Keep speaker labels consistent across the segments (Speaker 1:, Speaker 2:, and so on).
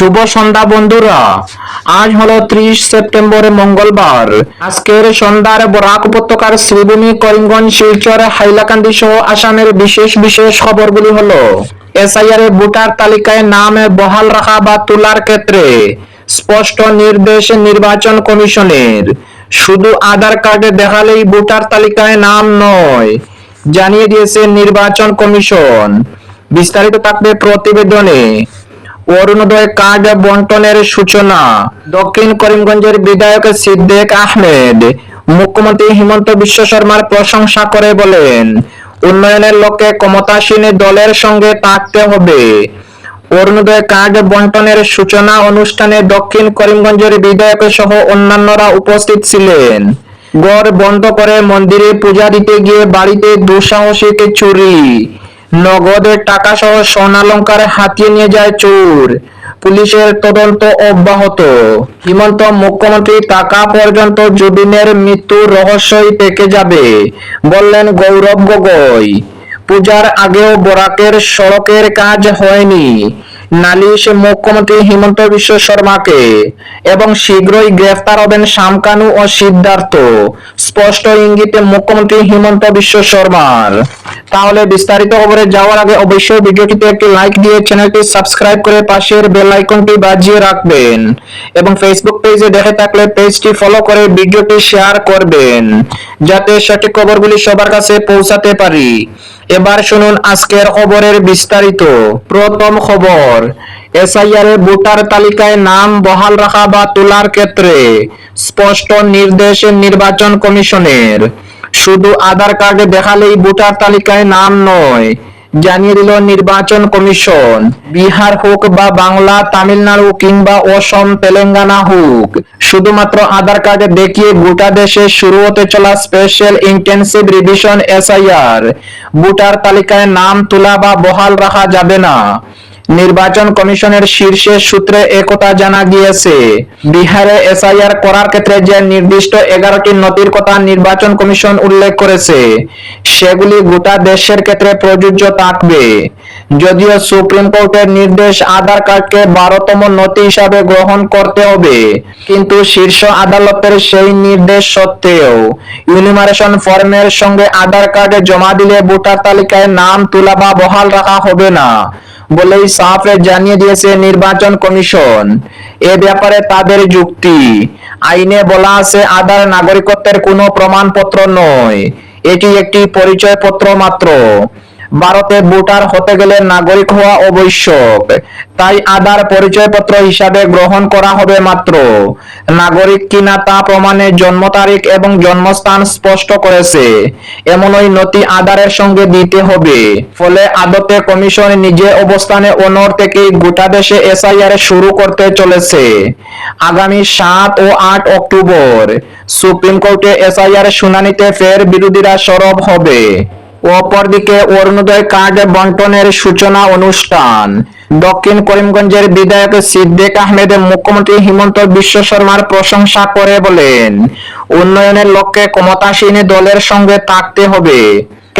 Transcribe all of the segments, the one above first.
Speaker 1: শুভ সন্ধ্যা বন্ধুরা। আজ হলো ত্রিশ সেপ্টেম্বর, মঙ্গলবার। আজকের সন্ধ্যার বরাক উপত্যকার শ্রীভূমি করিমগঞ্জ, শিলচর, হাইলাকান্দি সহ আসামের বিশেষ বিশেষ খবরগুলি হলো, এসআইআর ভোটার তালিকায় নাম বহাল রাখা বা তোলার ক্ষেত্রে স্পষ্ট নির্দেশ নির্বাচন কমিশনের। শুধু আধার কার্ডে দেখালেই ভোটার তালিকায় নাম নয়, জানিয়ে দিয়েছে নির্বাচন কমিশন। বিস্তারিত থাকবে প্রতিবেদনে। অরুণোদয় কার্ড বন্টনের সূচনা। দক্ষিণ করিমগঞ্জের বিধায়ক সিদ্দেক আহমেদ, মুখ্যমন্ত্রী হিমন্ত বিশ্ব শর্মার প্রশংসা করে বলেন, উন্নয়নের লক্ষ্যে ক্ষমতাসীন দলের সঙ্গে থাকতে হবে। অরুণোদয় কার্ড বন্টনের সূচনা অনুষ্ঠানে দক্ষিণ করিমগঞ্জের বিধায়ক সহ অন্যান্যরা উপস্থিত ছিলেন। গড় বন্ধ করে মন্দিরে পূজা দিতে গিয়ে বাড়িতে দুঃসাহসিক চুরি। নগদের টাকা সহ স্বর্ণালঙ্কার হাতিয়ে নিয়ে যায় চোর। পুলিশের তদন্ত অব্যাহত। হিমন্ত মুখ্যমন্ত্রী টাকা পর্যন্ত জুবিনের মৃত্যুর রহস্যই পেকে যাবে, বললেন গৌরব গগৈ। পূজার আগেও বরাকের সড়কের কাজ হয়নি। নালিশ মুখ্যমন্ত্রী হিমন্ত বিশ্ব শর্মাকে, এবং শীঘ্রই গ্রেফতার হবেন শামকানু ও সিদ্ধার্থ। স্পষ্ট ইঙ্গিতে মুখ্যমন্ত্রী হিমন্ত বিশ্ব শর্মার। তাহলে বিস্তারিত খবরে যাওয়ার আগে অবশ্যই ভিডিওটিতে একটি লাইক দিয়ে চ্যানেলটি সাবস্ক্রাইব করে পাশের বেল আইকনটি বাজিয়ে রাখবেন, এবং ফেসবুক পেজে দেখে থাকলে পেজটি ফলো করে ভিডিওটি শেয়ার করবেন, যাতে সঠিক খবরগুলি সবার কাছে পৌঁছাতে পারি। এবার শুনুন আজকের খবরের বিস্তারিত। প্রথম খবর, এসআইআর এ ভোটার তালিকায় নাম বহাল রাখা বা তোলার ক্ষেত্রে স্পষ্ট নির্দেশ নির্বাচন কমিশনের। শুধু আধার কার্ডে দেখালেই ভোটার তালিকায় নাম নয় জানিয়ে দিল নির্বাচন কমিশন। বিহার হোক বা বাংলা, তামিলনাড়ু কিংবা অসম, তেলেঙ্গানা হোক, শুধুমাত্র আধার কার্ড দেখিয়ে গোটা দেশে শুরু হতে চলা special intensive revision SIR voter তালিকায় নাম, তোলা বা বহাল রাখা যাবে না। নির্বাচন কমিশনের শীর্ষে সূত্রে একথা জানা গিয়েছে। বিহারে এসআইআর করার ক্ষেত্রে যে নির্দিষ্ট এগারোটি নথির কথা নির্বাচন কমিশন উল্লেখ করেছে, সেগুলি গোটা দেশের ক্ষেত্রে প্রযোজ্য থাকবে। যদিও সুপ্রিম কোর্টের নির্দেশ আধার কার্ডকে বারোতম নথি হিসাবে গ্রহণ করতে হবে, কিন্তু শীর্ষ আদালতের সেই নির্দেশ সত্ত্বেও ইউনিমারেশন ফর্মের সঙ্গে আধার কার্ডে জমা দিলে ভোটার তালিকায় নাম, তোলা বা বহাল রাখা হবে না। বলেই সাফে জানিয়ে দিয়েছে নির্বাচন কমিশন। এ ব্যাপারে তাদের যুক্তি। আইনে বলা আছে আধার নাগরিকত্বের কোনো প্রমাণপত্র নয়। এটি একটি পরিচয়পত্র মাত্র। ভারতে ভোটার হতে গেলে নাগরিক হওয়া আবশ্যক। তাই আধার পরিচয়পত্র হিসাবে গ্রহণ করা হবে মাত্র। নাগরিক কিনা তা প্রমাণে জন্ম তারিখ এবং জন্মস্থান স্পষ্ট করেছে। এমনই নথি আধারের সঙ্গে দিতে হবে। ফলে আদতে কমিশন নিজে অবস্থানে অনর থেকে গোটা দেশে এসআইআর শুরু করতে চলেছে। আগামী সাত ও আট অক্টোবর সুপ্রিম কোর্টে এসআইআর শুনানিতে ফের বিরোধীরা সরব হবে। অপরদিকে অরুণোদয় কার্ড বন্টনের সূচনা অনুষ্ঠান। দক্ষিণ করিমগঞ্জের বিধায়ক সিদ্দিক আহমেদ মুখ্যমন্ত্রী হিমন্ত বিশ্ব শর্মার প্রশংসা করে বলেন, উন্নয়নের লক্ষ্যে ক্ষমতাসীন দলের সঙ্গে থাকতে হবে।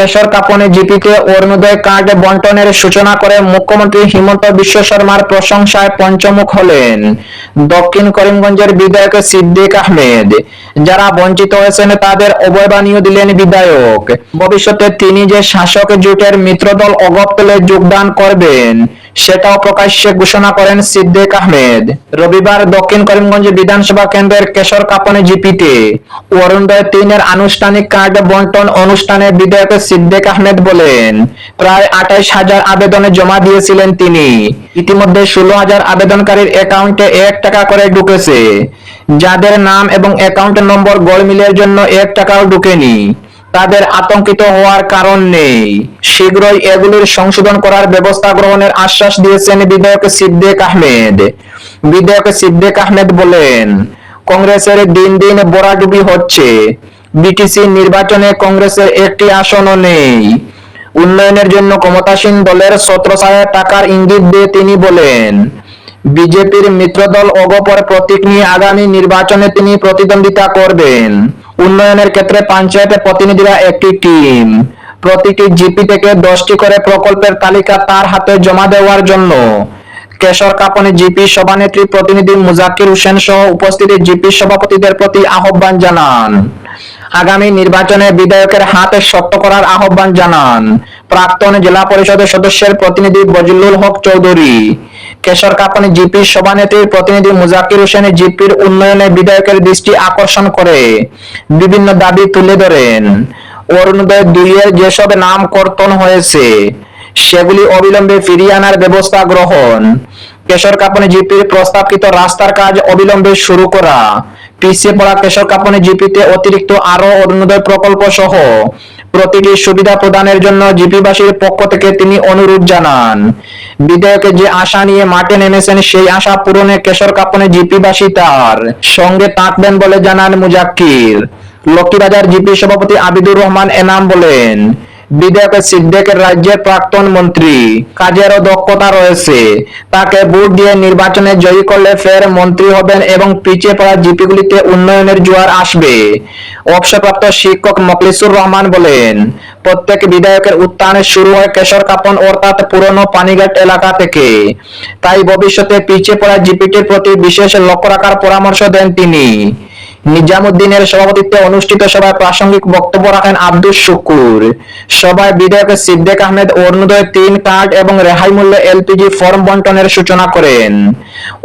Speaker 1: কেশর কাপনে জিপিতে অরুণোদয় কার্ড বন্টনের সূচনা করে মুখ্যমন্ত্রী হিমন্ত বিশ্ব শর্মার প্রশংসায় পঞ্চমুখ হলেন। দক্ষিণ করিমগঞ্জের বিধায়ক সিদ্দিক আহমেদ। যারা বঞ্চিত হয়েছেন, তাদের অবয়বানীয় দিলেন বিধায়ক। ভবিষ্যতে তিনি যে শাসক জোটের মিত্রদল অগপ্তলে যোগদান করবেন সেটাও প্রকাশ্যে ঘোষণা করেন সিদ্দিক আহমেদ। রবিবার দক্ষিণ করিমগঞ্জ বিধানসভা কেন্দ্রের কেশর কাপনে জিপিতে অরুণোদয় তিনের আনুষ্ঠানিক কার্ড বন্টন অনুষ্ঠানে বিধায়ক সিদ্দিক আহমেদ বলেন, প্রায় আঠাইশ হাজার আবেদনে জমা দিয়েছিলেন তিনি। ইতিমধ্যে ষোলো হাজার আবেদনকারীর অ্যাকাউন্টে এক টাকা করে ঢুকেছে। যাদের নাম এবং অ্যাকাউন্ট নম্বর গোলমিলের জন্য এক টাকাও ঢুকেনি। তাদের আতঙ্কিত হওয়ার কারণ নেই। শীঘ্রই এগুলির সংশোধন করার ব্যবস্থা গ্রহণের আশ্বাস দিয়েছেন বিধায়ক সিদ্দিক আহমেদ। বিধায়ক সিদ্দিক আহমেদ বলেন, কংগ্রেসের দিন দিন বরাডুবি হচ্ছে। বিটিসি নির্বাচনে কংগ্রেসের একটি আসনও নেই। উন্নয়নের জন্য ক্ষমতাসীন দলের ছত্রছায়া টাকার ইঙ্গিত দিয়ে তিনি বলেন, বিজেপির মিত্রদল অগপর প্রতীক নিয়ে আগামী নির্বাচনে তিনি প্রতিদ্বন্দ্বিতা করবেন। উন্নয়নের ক্ষেত্রে পঞ্চায়েতে প্রতিনিধিরা একটি টিম প্রতিটি জিপি থেকে দশটি করে প্রকল্পের তালিকা তার হাতে জমা দেওয়ার জন্য। কেশর কাপনে জিপি সভানেত্রী প্রতিনিধি মুজাকির হোসেন সহ উপস্থিত জিপি সভাপতিদের প্রতি আহ্বান জানান। আগামী নির্বাচনে বিধায়কের হাতে শক্ত করার আহ্বান জানান। প্রাক্তন জেলা পরিষদের সদস্যের প্রতিনিধি বজলুল হক চৌধুরী। কেশর কাপানি জিপির সভানেত্রীর প্রতিনিধি মুজাকির হোসেন জিপির উন্নয়নে বিধায়কের দৃষ্টি আকর্ষণ করে। বিভিন্ন দাবি তুলে ধরেন। অরুণোদয় দুইয়ের যেসব নাম কর্তন হয়েছে, সেগুলি অবিলম্বে ফিরিয়ে আনার ব্যবস্থা গ্রহণ। কেশর কাপনে জিপির প্রস্তাবকৃত রাস্তার কাজ অবিলম্বে শুরু করা। পিছিয়ে পড়া কেশর কাপনে জিপিতে অতিরিক্ত আরও অরুণোদয় প্রকল্প সহ প্রতিটি সুবিধা প্রদানের জন্য জিপিবাসীর পক্ষ থেকে তিনি অনুরোধ জানান। বিধায়কের যে আশা নিয়ে মাঠে নেমেছেন, সেই আশা পূরণে কেশর কাপনে জিপিবাসী তার। সঙ্গে থাকবেন বলে জানান মুজাক্কির। লক্ষ্মীবাজার জিপি সভাপতি আবিদুর রহমান এনাম বলেন বিধায়ক সিদ্দিকের রাজ্যের প্রাক্তন মন্ত্রী। কাজেরও দক্ষতা রয়েছে। তাকে ভোট দিয়ে নির্বাচনে জয়ী করলে ফের মন্ত্রী হবেন এবং পিছিয়ে পড়া জিপিগুলিতে উন্নয়নের জোয়ার আসবে। অবসরপ্রাপ্ত শিক্ষক মকলিসুর রহমান বলেন, প্রত্যেক বিধায়কের উত্থান শুরু হয় কেশর কাপন অর্থাৎ পুরনো পানিঘাট এলাকা থেকে। তাই ভবিষ্যতে পিছিয়ে পড়া জিপিটির প্রতি বিশেষ লক্ষ্য রাখার পরামর্শ দেন তিনি। নিজামুদ্দিনের সভাপতিত্বে অনুষ্ঠিত সভায় প্রাসঙ্গিক বক্তব্য রাখেন আব্দুস শুকুর। সভায় বিধায়ক সিদ্দিক আহমেদ অরুণোদয় তিন কার্ড এবং রেহাই মূল্যে এলপিজি ফর্ম বন্টনের সূচনা করেন।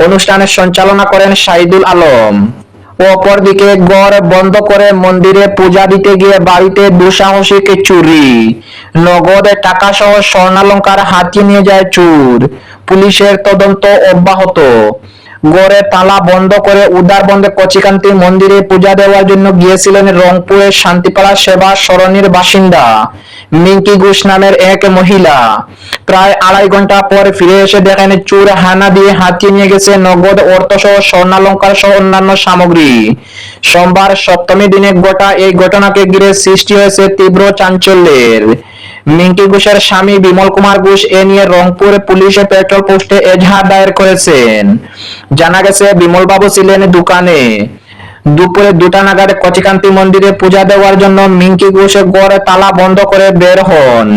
Speaker 1: অনুষ্ঠানের সঞ্চালনা করেন শাহিদুল আলম। অপরদিকে গড় বন্ধ করে মন্দিরে পূজা দিতে গিয়ে বাড়িতে দুঃসাহসিক চুরি। নগদ টাকা সহ স্বর্ণালঙ্কার হাতিয়ে নিয়ে যায় চুর। পুলিশের তদন্ত অব্যাহত। গড়ে তালা বন্ধ করে উদার বন্ধে কচিকান্তি মন্দিরে পূজা দেওয়ার জন্য গিয়েছিলেন রংপুরের শান্তিপাড়া সেবা সরণির বাসিন্দা মিঙ্কি ঘোষ নামের এক মহিলা। প্রায় আড়াই ঘণ্টা পর ফিরে এসে দেখেন চুর হানা দিয়ে হাতিয়ে নিয়ে গেছে নগদ অর্থ সহ স্বর্ণালঙ্কার সহ অন্যান্য সামগ্রী। সোমবার সপ্তমী দিনে গোটা এই ঘটনাকে ঘিরে সৃষ্টি হয়েছে তীব্র চাঞ্চল্যের। মিঙ্কি ঘোষের স্বামী বিমল কুমার ঘোষ এ নিয়ে রংপুর পুলিশে পেট্রোল পোস্টে এজাহার দায়ের করেছেন। জানা গেছে বিমল বাবু ছিলেন দোকানে। দুপুরে দুটা নাগাদ কচিকান্তি মন্দিরে পূজা দেওয়ার জন্য মিঙ্কি ঘোষে গড়ে তালা বন্ধ করে বের হন।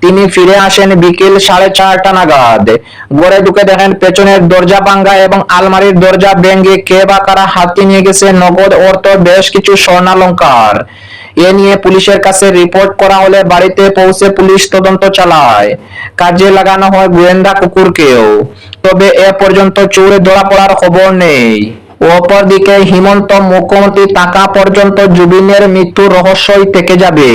Speaker 1: তিনি ফিরে আসেন বিকেল সাড়ে চারটা নাগাদ। গড়ে ঢুকে দেখেন পেছনের দরজা ভাঙ্গা এবং আলমারির দরজা ভেঙে কে বা কারা হাতি নিয়ে গেছে, নগদ অর্থ, বেশ কিছু স্বর্ণালঙ্কার। এ নিয়ে পুলিশের কাছে রিপোর্ট করা হলে বাড়িতে পৌঁছে পুলিশ তদন্ত চালায়। কাজে লাগানো হয় গোয়েন্দা কুকুরকেও। তবে এ পর্যন্ত চোরে ধরা পড়ার খবর নেই। অপরদিকে হিমন্ত মুখ্যমন্ত্রী টাকা পর্যন্ত জুবিনের মৃত্যু রহস্যই থেকে যাবে,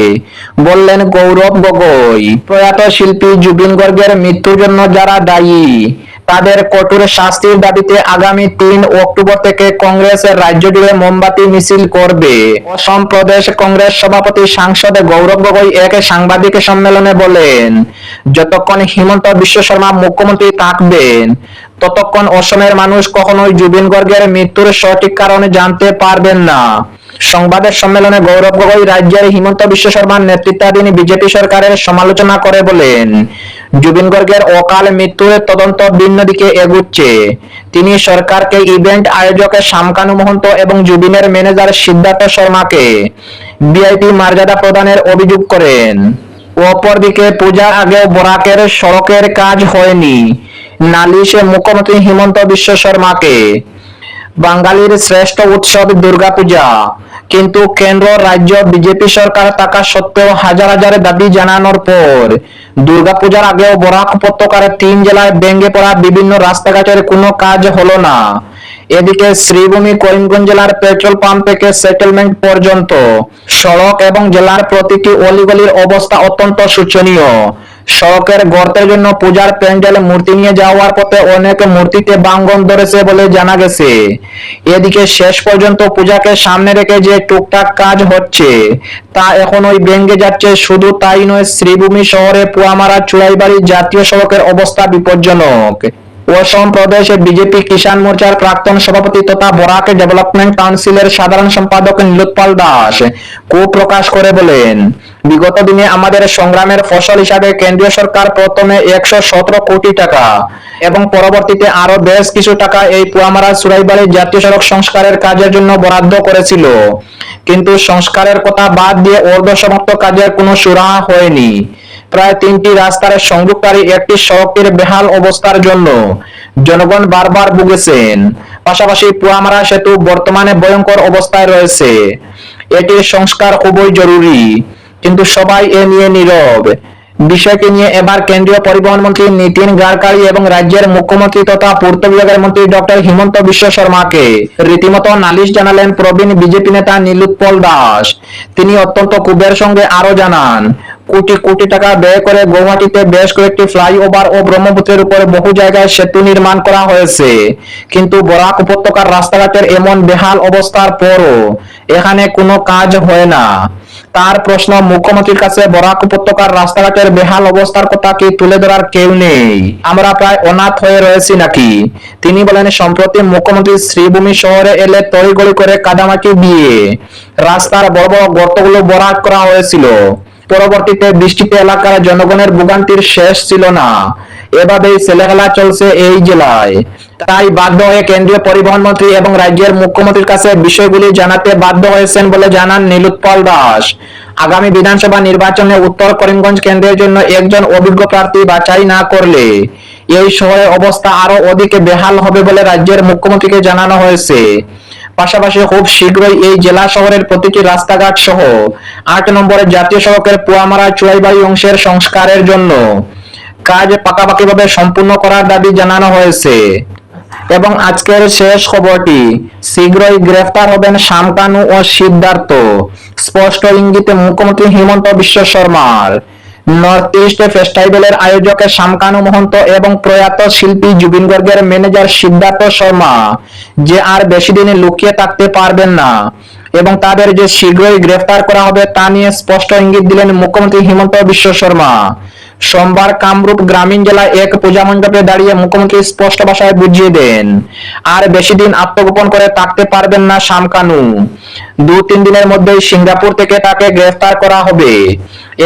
Speaker 1: বললেন গৌরব গগৈ। প্রয়াত শিল্পী জুবিন গর্গের মৃত্যুর জন্য যারা দায়ী তাদের কঠোর শাস্তির দাবিতে আগামী তিন অক্টোবর থেকে কংগ্রেসের রাজ্য জুড়ে মোমবাতি মিছিল করবে। অসম প্রদেশ কংগ্রেস সভাপতি সাংসদ গৌরব গগৈ এক সাংবাদিক সম্মেলনে বলেন, যতক্ষণ হিমন্ত বিশ্ব শর্মা মুখ্যমন্ত্রী থাকবেন, ততক্ষণ অসমের মানুষ কখনোই জুবিন গর্গের মৃত্যুর সঠিক কারণ জানতে পারবেন না। সংবাদের সম্মেলনে গৌরব গগৈ রাজ্যের হিমন্ত বিশ্ব শর্মার নেতৃত্বাধীন বিজেপি সরকারের সমালোচনা করে বলেন, জুবিন গর্গের অকাল মৃত্যুর তদন্ত ভিন্ন দিকে এগুচ্ছে। তিনি সরকারকে ইভেন্ট আয়োজক শামকানু মহন্ত এবং জুবিনের ম্যানেজার সিদ্ধার্থ শর্মাকে ভিআইপি মর্যাদা প্রদানের অভিযোগ করেন। অপরদিকে পূজার আগে বরাকের সড়কের কাজ হয়নি। নালিশে মুখ্যমন্ত্রী হিমন্ত বিশ্ব শর্মাকে বাঙালির শ্রেষ্ঠ উৎসব দুর্গাপূজা। কিন্তু কেন্দ্র, রাজ্য, বিজেপি সরকার থাকা সত্ত্বেও হাজার হাজার দাবি জানানোর পর দুর্গাপূজার আগেও বরাক উপত্যকার তিন জেলায় ভেঙে পড়া বিভিন্ন রাস্তাঘাটের কোনো কাজ হলো না। এদিকে শ্রীভূমি, করিমগঞ্জ জেলার পেট্রোল পাম্প থেকে সেটেলমেন্ট পর্যন্ত সড়ক এবং জেলার প্রতিটি অলিগলির অবস্থা অত্যন্ত শোচনীয়। সড়কের গর্তের জন্য পূজার প্যান্ডেল মূর্তি নিয়ে যাওয়ার পথে অনেক মূর্তিতে বাঙ্গন ধরেছে বলে জানা গেছে। এদিকে শেষ পর্যন্ত পূজাকে সামনে রেখে যে টুকটাক কাজ হচ্ছে, তা এখন ওই ভেঙ্গে যাচ্ছে। শুধু তাই নয়, শ্রীভূমি শহরে পুয়ামারা চুড়াইবাড়ি জাতীয় সড়কের অবস্থা বিপজ্জনক। অসম প্রদেশ বিজেপি কিষাণ মোর্চার প্রাক্তন সভাপতি তথা বরাক ডেভেলপমেন্ট কাউন্সিলের সাধারণ সম্পাদক নীলোৎপল দাস ক্ষোভ প্রকাশ করে বলেন, বিগত দিনে আমাদের সংগ্রামের ফসল হিসাবে কেন্দ্রীয় সরকার প্রথমে একশো সতেরো কোটি টাকা এবং পরবর্তীতে আরও বেশ কিছু টাকা এই পুয়ামারা সুরাইবাড়ি জাতীয় সড়ক সংস্কারের কাজের জন্য বরাদ্দ করেছিল। কিন্তু সংস্কারের কথা বাদ দিয়ে অর্ধ সমাপ্ত কাজের কোনো সুরাহা হয়নি। প্রায় তিনটি রাস্তার সংযোগকারী একটি সড়কের বেহাল অবস্থার জন্য জনগণ বারবার ভুগেছেন। পাশাপাশি পুয়ামারা সেতু বর্তমানে ভয়ঙ্কর অবস্থায় রয়েছে। এটির সংস্কার খুবই জরুরি, কিন্তু সবাই এ নিয়ে নীরব। বিষয়টি নিয়ে এবার কেন্দ্রীয় পরিবহন মন্ত্রী নীতিন গাডকারি এবং রাজ্যের মুখ্যমন্ত্রী তথা পূর্ত বিভাগের মন্ত্রী ডক্টর হিমন্ত বিশ্ব শর্মাকে রীতিমতো নালিশ জানালেন প্রবীণ বিজেপি নেতা নীলুৎপল দাস। তিনি অত্যন্ত ক্ষোভের সঙ্গে আরও জানান, কোটি কোটি টাকা ব্যয় করে গৌহাটিতে বেশ কয়েকটি ফ্লাইওভার ও ব্রহ্মপুত্রের উপর বহু জায়গায় সেতু নির্মাণ করা হয়েছে। কিন্তু বরাক উপত্যকার রাস্তাঘাটের এমন বেহাল অবস্থার পরও এখানে কোনো কাজ হয় না। তার প্রশ্ন, মুখ্যমন্ত্রীর কাছে বরাক উপত্যকার রাস্তাঘাটের বেহাল অবস্থার কথা কি তুলে ধরার কেউ নেই? আমরা প্রায় অনাথ হয়ে রয়েছি নাকি? তিনি বলেন, সম্প্রতি মুখ্যমন্ত্রী শ্রীভূমি শহরে এলে তড়িগড়ি করে কাদামাটি দিয়ে রাস্তার বড় বড় গর্তগুলো বরাক করা হয়েছিল। পরবর্তীতে বৃষ্টিতে এলাকার জনগণের ভোগান্তির শেষ ছিল না। এভাবেই ছেলেখেলা চলছে এই জেলায়। তাই বাধ্য হয়ে কেন্দ্রীয় পরিবহন মন্ত্রী এবং রাজ্যের মুখ্যমন্ত্রীর কাছে বিষয়গুলি জানাতে বাধ্য হয়েছেন বলে জানান নীলুৎপল দাস। আগামী বিধানসভা নির্বাচনে উত্তর করিমগঞ্জ কেন্দ্রের জন্য একজন অভিজ্ঞ প্রার্থী বাছাই না করলে এই শহরের অবস্থা আরও অধিক বেহাল হবে বলে রাজ্যের মুখ্যমন্ত্রীকে জানানো হয়েছে। পাশাপাশি খুব শীঘ্রই এই জেলা শহরের প্রতিটি রাস্তাঘাট সহ আট নম্বরের জাতীয় সড়কের পুয়ামারা চুয়াইবাড়ি অংশের সংস্কারের জন্য কাজ পাকাপাকিভাবে সম্পূর্ণ করার দাবি জানানো হয়েছে। এবং আজকের শেষ খবরটি, শীঘ্রই গ্রেফতার হবেন শামকানু ও সিদ্ধার্থ। স্পষ্ট ইঙ্গিতে মুখ্যমন্ত্রী হিমন্ত বিশ্ব শর্মার। নর্থ ইস্ট ফেস্টিভ্যালের আয়োজক শামকানু মহন্ত এবং প্রয়াত শিল্পী জুবিন গর্গের ম্যানেজার সিদ্ধার্থ শর্মা যে আর বেশি দিন লুকিয়ে থাকতে পারবেন না এবং তাদের যে শীঘ্রই গ্রেফতার করা হবে তা নিয়ে স্পষ্ট ইঙ্গিত দিলেন মুখ্যমন্ত্রী হিমন্ত বিশ্ব শর্মা। সোমবার কামরূপ গ্রামীণ জেলায় এক পূজা মণ্ডপে দাঁড়িয়ে মুখ্যমন্ত্রী স্পষ্ট ভাষায় বুঝিয়ে দেন। আর বেশি দিন আত্মগোপন করে থাকতে পারবেন না শামকানু। দু, তিন দিনের মধ্যেই সিঙ্গাপুর থেকে তাকে গ্রেফতার করা হবে।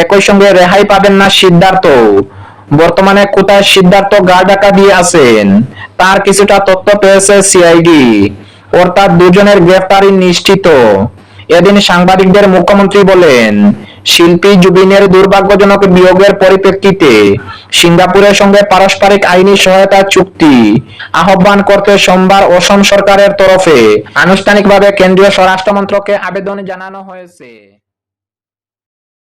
Speaker 1: একই সঙ্গে রেহাই পাবেন না সিদ্ধার্থ। বর্তমানে কোথায় সিদ্ধার্থ গা ডাকা দিয়ে আছেন, তার কিছুটা তথ্য পেয়েছে সিআইডি। অর্থাৎ দুজনের গ্রেফতারি নিশ্চিত। এদিন সাংবাদিকদের মুখ্যমন্ত্রী বলেন, শিল্পী জুবিনের দুর্ভাগ্যজনক বিয়োগের পরিপ্রেক্ষিতে সিঙ্গাপুরের সঙ্গে পারস্পরিক আইনি সহায়তা চুক্তি আহ্বান করতে সোমবার অসম সরকারের তরফে আনুষ্ঠানিকভাবে কেন্দ্রীয় স্বরাষ্ট্র মন্ত্রকে আবেদন জানানো হয়েছে।